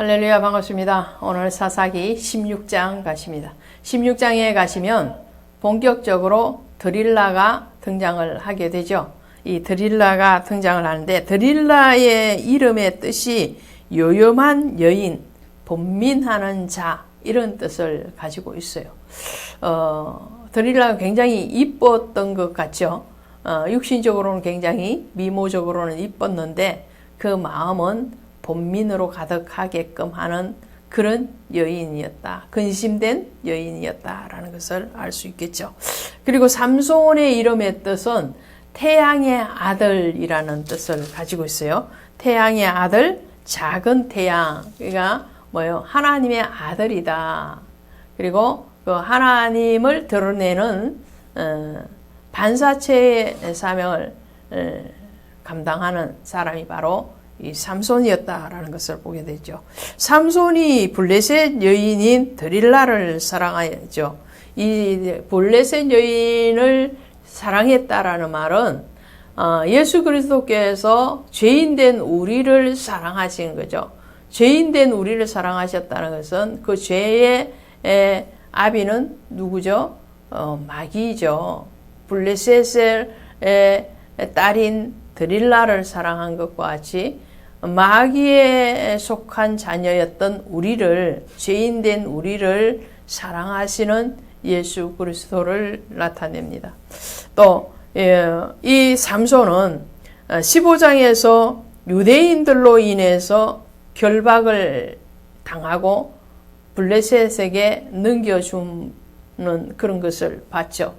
할렐루야 반갑습니다. 오늘 사사기 16장 가십니다. 16장에 가시면 본격적으로 드릴라가 등장을 하게 되죠. 이 드릴라가 등장을 하는데 드릴라의 이름의 뜻이 요염한 여인, 본민하는 자 이런 뜻을 가지고 있어요. 어, 드릴라가 굉장히 이뻤던 것 같죠. 어, 육신적으로는 굉장히 미모적으로는 이뻤는데 그 마음은 본민으로 가득하게끔 하는 그런 여인이었다. 근심된 여인이었다라는 것을 알 수 있겠죠. 그리고 삼손의 이름의 뜻은 태양의 아들이라는 뜻을 가지고 있어요. 태양의 아들, 작은 태양. 그러니까 뭐요? 하나님의 아들이다. 그리고 그 하나님을 드러내는 어, 반사체의 사명을 어, 감당하는 사람이 바로 이 삼손이었다라는 것을 보게 되죠. 삼손이 블레셋 여인인 드릴라를 사랑하였죠. 이 블레셋 여인을 사랑했다라는 말은 어, 예수 그리스도께서 죄인된 우리를 사랑하신 거죠. 죄인된 우리를 사랑하셨다는 것은 그 죄의 아비는 누구죠? 어, 마귀죠. 블레셋의 딸인 드릴라를 사랑한 것과 같이 마귀에 속한 자녀였던 우리를 죄인된 우리를 사랑하시는 예수 그리스도를 나타냅니다. 또이 삼손은 15장에서 유대인들로 인해서 결박을 당하고 블레셋에게 넘겨주는 그런 것을 봤죠.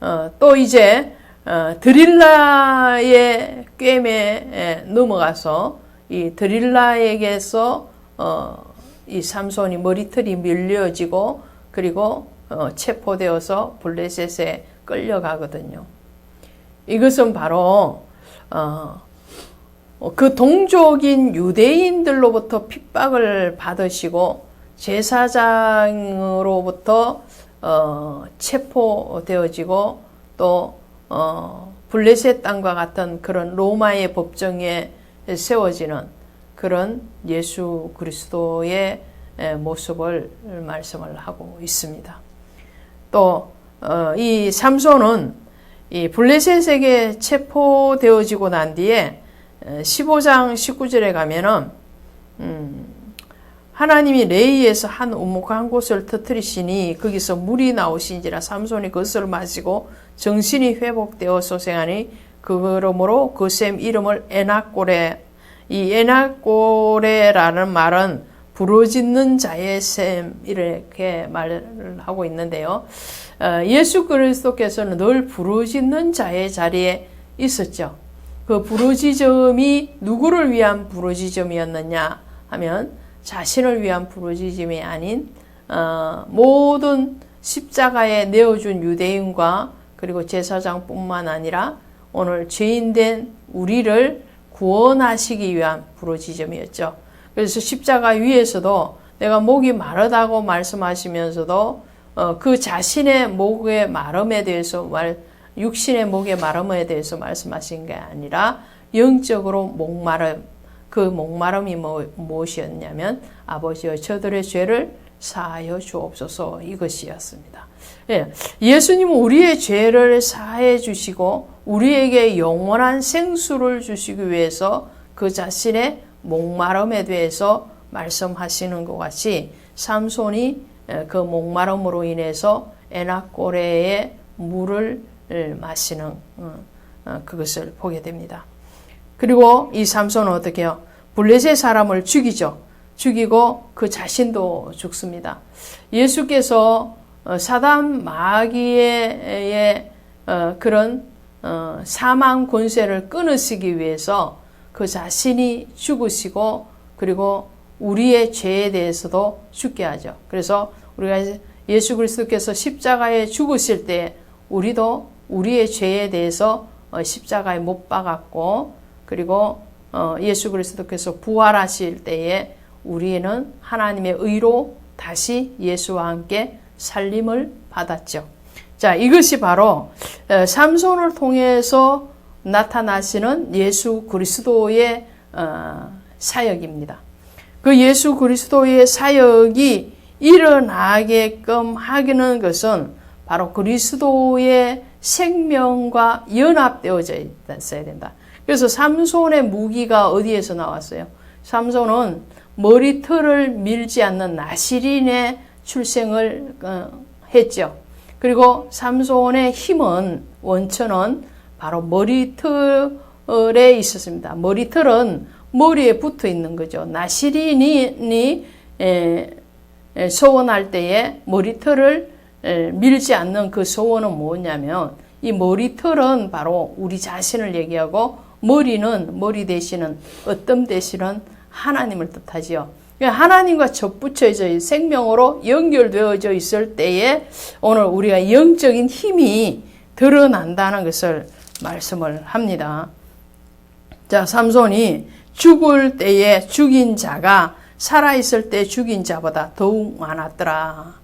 어, 또 이제 어, 드릴라의 꿰매에 넘어가서 이 드릴라에게서 어, 이 삼손이 머리털이 밀려지고 그리고 어, 체포되어서 블레셋에 끌려가거든요. 이것은 바로 어, 그 동족인 유대인들로부터 핍박을 받으시고 제사장으로부터 어, 체포되어지고 또 어, 블레셋 땅과 같은 그런 로마의 법정에 세워지는 그런 예수 그리스도의 모습을 말씀을 하고 있습니다. 또, 어, 이 삼손은 이 블레셋에게 체포되어지고 난 뒤에 15장 19절에 가면은, 음, 하나님이 레이에서 한 우묵한 곳을 터뜨리시니 거기서 물이 나오신지라 삼손이 그것을 마시고 정신이 회복되어 소생하니 그러므로 그샘 이름을 에낙고레 이 에낙고레라는 말은 부르짖는 자의 샘 이렇게 말을 하고 있는데요. 어, 예수 그리스도께서는 늘 부르짖는 자의 자리에 있었죠. 그 부르짖음이 누구를 위한 부르짖음이었느냐 하면 자신을 위한 부르짖음이 아닌 어, 모든 십자가에 내어준 유대인과 그리고 제사장뿐만 아니라 오늘 죄인된 우리를 구원하시기 위한 부르짖음이었죠. 그래서 십자가 위에서도 내가 목이 마르다고 말씀하시면서도 어, 그 자신의 목의 마름에 대해서 말 육신의 목의 마름에 대해서 말씀하신 게 아니라 영적으로 목마름 그 목마름이 뭐, 무엇이었냐면 아버지여 저들의 죄를 사하여 주옵소서 이것이었습니다. 예, 예수님은 우리의 죄를 사해 주시고 우리에게 영원한 생수를 주시기 위해서 그 자신의 목마름에 대해서 말씀하시는 것 같이 삼손이 그 목마름으로 인해서 에낙고레의 물을 마시는 어, 어, 그것을 보게 됩니다. 그리고 이 삼손은 어떻게 해요? 블레셋 사람을 죽이죠. 죽이고 그 자신도 죽습니다. 예수께서 어, 사단 마귀의 어, 그런 어, 사망 권세를 끊으시기 위해서 그 자신이 죽으시고 그리고 우리의 죄에 대해서도 죽게 하죠. 그래서 우리가 예수 그리스도께서 십자가에 죽으실 때 우리도 우리의 죄에 대해서 십자가에 못 박았고 그리고 어, 예수 그리스도께서 부활하실 때에 우리는 하나님의 의로 다시 예수와 함께 살림을 받았죠. 자, 이것이 바로 어, 삼손을 통해서 나타나시는 예수 그리스도의 어, 사역입니다. 그 예수 그리스도의 사역이 일어나게끔 하기는 것은 바로 그리스도의 생명과 연합되어져 있어야 된다. 그래서 삼손의 무기가 어디에서 나왔어요? 삼손은 머리털을 밀지 않는 나시린의 출생을 어, 했죠. 그리고 삼손의 힘은 원천은 바로 머리털에 있었습니다. 머리털은 머리에 붙어 있는 거죠. 나시린이 소원할 때에 머리털을 밀지 않는 그 소원은 뭐냐면 이 머리털은 바로 우리 자신을 얘기하고 머리는 머리 대신은 어떤 대신은 하나님을 뜻하지요. 그러니까 하나님과 접붙여져 생명으로 연결되어져 있을 때에 오늘 우리가 영적인 힘이 드러난다는 것을 말씀을 합니다. 자, 삼손이 죽을 때에 죽인 자가 살아있을 때 죽인 자보다 더욱 많았더라.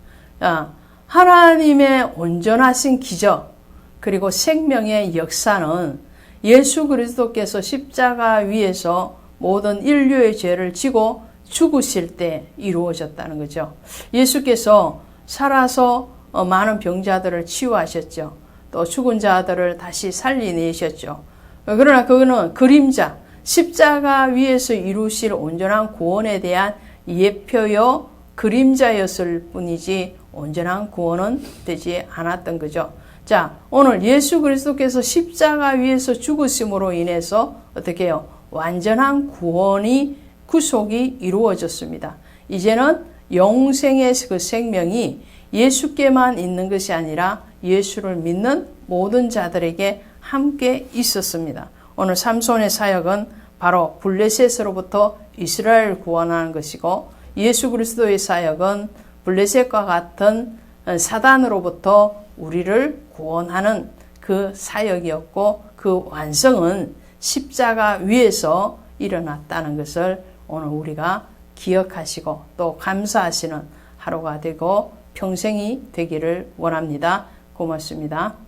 야, 하나님의 온전하신 기적, 그리고 생명의 역사는 예수 그리스도께서 십자가 위에서 모든 인류의 죄를 지고 죽으실 때 이루어졌다는 거죠. 예수께서 살아서 어, 많은 병자들을 치유하셨죠. 또 죽은 자들을 다시 살리내셨죠. 그러나 그거는 그림자, 십자가 위에서 이루실 온전한 구원에 대한 예표요 그림자였을 뿐이지 온전한 구원은 되지 않았던 거죠. 자, 오늘 예수 그리스도께서 십자가 위에서 죽으심으로 인해서 어떻게 해요? 완전한 구원이 구속이 이루어졌습니다. 이제는 영생의 그 생명이 예수께만 있는 것이 아니라 예수를 믿는 모든 자들에게 함께 있었습니다. 오늘 삼손의 사역은 바로 블레셋으로부터 이스라엘을 구원하는 것이고 예수 그리스도의 사역은 블레셋과 같은 사단으로부터 우리를 구원하는 그 사역이었고 그 완성은 십자가 위에서 일어났다는 것을 오늘 우리가 기억하시고 또 감사하시는 하루가 되고 평생이 되기를 원합니다. 고맙습니다.